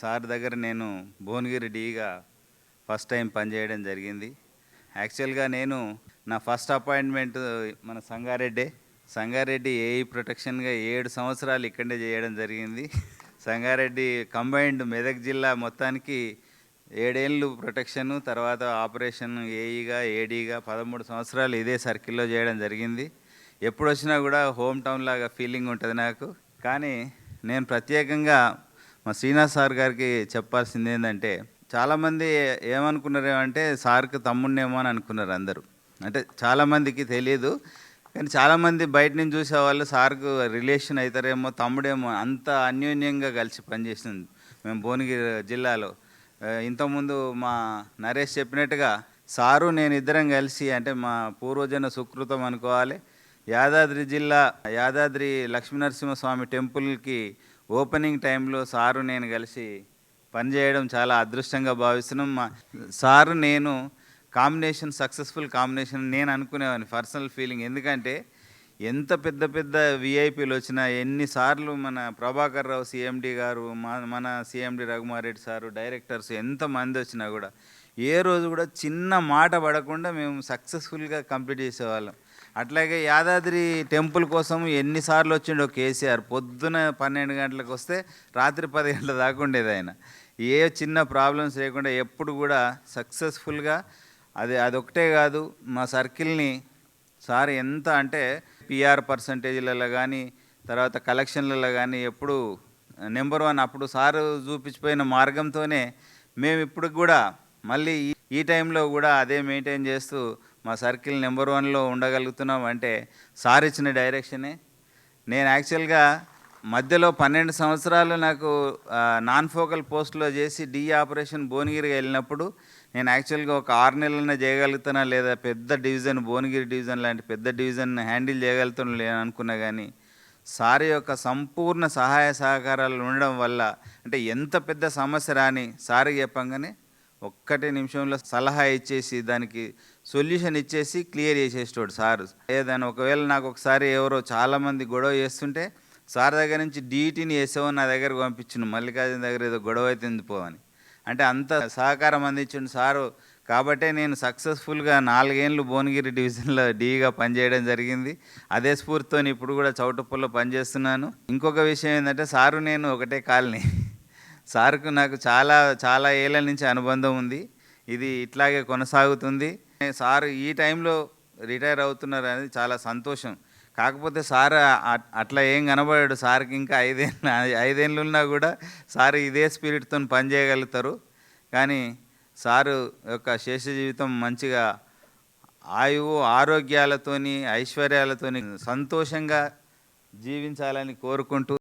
Sir దగ్గర నేను Bhuvanagiri డీగా first time పనిచేయడం జరిగింది. యాక్చువల్గా నేను నా ఫస్ట్ అపాయింట్మెంట్ మన సంగారెడ్డే. సంగారెడ్డి ఏఈ ప్రొటెక్షన్గా ఏడు సంవత్సరాలు ఇక్కడే చేయడం జరిగింది. సంగారెడ్డి కంబైన్డ్ మెదక్ జిల్లా మొత్తానికి ఏడేళ్ళు ప్రొటెక్షన్ తర్వాత ఆపరేషన్ ఏఈగా ఏడీగా పదమూడు సంవత్సరాలు ఇదే సర్కిల్లో చేయడం జరిగింది. ఎప్పుడు వచ్చినా కూడా హోమ్ టౌన్ లాగా ఫీలింగ్ ఉంటుంది నాకు. కానీ నేను ప్రత్యేకంగా మా శ్రీనివాస్ సార్ గారికి చెప్పాల్సింది ఏంటంటే చాలామంది ఏమనుకున్నారు అంటే సార్కి తమ్ముడినేమో అని అనుకున్నారు అందరూ. అంటే చాలామందికి తెలియదు కానీ చాలామంది బయట నుంచి చూసేవాళ్ళు సార్కు రిలేషన్ అవుతారేమో తమ్ముడేమో అంత అన్యోన్యంగా కలిసి పనిచేసింది. మేము భువనగిరి జిల్లాలో. ఇంతకుముందు మా నరేష్ చెప్పినట్టుగా సారు నేను ఇద్దరం కలిసి అంటే మా పూర్వజన సుకృతం అనుకోవాలి. యాదాద్రి జిల్లా యాదాద్రి లక్ష్మీనరసింహస్వామి టెంపుల్కి ఓపెనింగ్ టైంలో సారు నేను కలిసి పనిచేయడం చాలా అదృష్టంగా భావిస్తున్నాం. మా సారు నేను కాంబినేషన్ సక్సెస్ఫుల్ కాంబినేషన్ నేను అనుకునేవాడిని పర్సనల్ ఫీలింగ్. ఎందుకంటే ఎంత పెద్ద పెద్ద విఐపీలు వచ్చినా ఎన్నిసార్లు మన ప్రభాకర్ రావు సిఎండి గారు మన సిఎండి రఘుమారెడ్డి సారు డైరెక్టర్స్ ఎంతమంది వచ్చినా కూడా ఏ రోజు కూడా చిన్న మాట పడకుండా మేము సక్సెస్ఫుల్గా కంప్లీట్ చేసేవాళ్ళం. అట్లాగే యాదాద్రి టెంపుల్ కోసం ఎన్నిసార్లు వచ్చిండో కేసీఆర్. పొద్దున పన్నెండు గంటలకు వస్తే రాత్రి పది గంటల దాకా ఉండేది ఆయన. ఏ చిన్న ప్రాబ్లమ్స్ లేకుండా ఎప్పుడు కూడా సక్సెస్ఫుల్గా అది అదొకటే కాదు మా సర్కిల్ని సార్ ఎంత అంటే పిఆర్ పర్సంటేజ్లలో కానీ తర్వాత కలెక్షన్లలో కానీ ఎప్పుడు నెంబర్ వన్ అప్పుడు సారు చూపించిపోయిన మార్గంతోనే మేము ఇప్పుడు కూడా మళ్ళీ ఈ- ఈ టైంలో కూడా అదే మెయింటైన్ చేస్తూ మా సర్కిల్ నెంబర్ వన్లో ఉండగలుగుతున్నాం అంటే సార్ ఇచ్చిన డైరెక్షనే. నేను యాక్చువల్గా మధ్యలో పన్నెండు సంవత్సరాలు నాకు నాన్ ఫోకల్ పోస్ట్లో చేసి డి ఆపరేషన్ భువనగిరికి వెళ్ళినప్పుడు నేను యాక్చువల్గా ఒక ఆరు నెలలనే చేయగలుగుతానా లేదా పెద్ద డివిజన్ భువనగిరి డివిజన్ లాంటి పెద్ద డివిజన్ హ్యాండిల్ చేయగలుగుతాను లేని అనుకున్నా కానీ సార్ యొక్క సంపూర్ణ సహాయ సహకారాలు ఉండడం వల్ల అంటే ఎంత పెద్ద సమస్య రాని సార్ చెప్పంగానే ఒక్కటే నిమిషంలో సలహా ఇచ్చేసి దానికి సొల్యూషన్ ఇచ్చేసి క్లియర్ చేసేటోడు సార్. ఏదైనా ఒకవేళ నాకు ఒకసారి ఎవరో చాలామంది గొడవ చేస్తుంటే సార్ దగ్గర నుంచి డీటీని వేసావు నా దగ్గరకు పంపించిండు మల్లికార్జున దగ్గర ఏదో గొడవ అవుతుంది పోవని అంటే అంత సహకారం అందించిండు సారు. కాబట్టే నేను సక్సెస్ఫుల్గా నాలుగేళ్ళు భువనగిరి డివిజన్లో డీగా పనిచేయడం జరిగింది. అదే స్ఫూర్తితో ఇప్పుడు కూడా చౌటప్పల్లో పనిచేస్తున్నాను. ఇంకొక విషయం ఏంటంటే సారు నేను ఒకటే కాలనీ. సార్కు నాకు చాలా చాలా ఏళ్ళ నుంచి అనుబంధం ఉంది. ఇది ఇట్లాగే కొనసాగుతుంది. సార్ ఈ టైంలో రిటైర్ అవుతున్నారు అనేది చాలా సంతోషం. కాకపోతే సార్ అట్లా ఏం కనబడాడు. సార్కి ఇంకా ఐదేళ్ళు ఐదేళ్ళు ఉన్నా కూడా సార్ ఇదే స్పిరిట్తో పనిచేయగలుగుతారు కానీ సారు యొక్క శేష జీవితం మంచిగా ఆయువు ఆరోగ్యాలతోని ఐశ్వర్యాలతోని సంతోషంగా జీవించాలని కోరుకుంటూ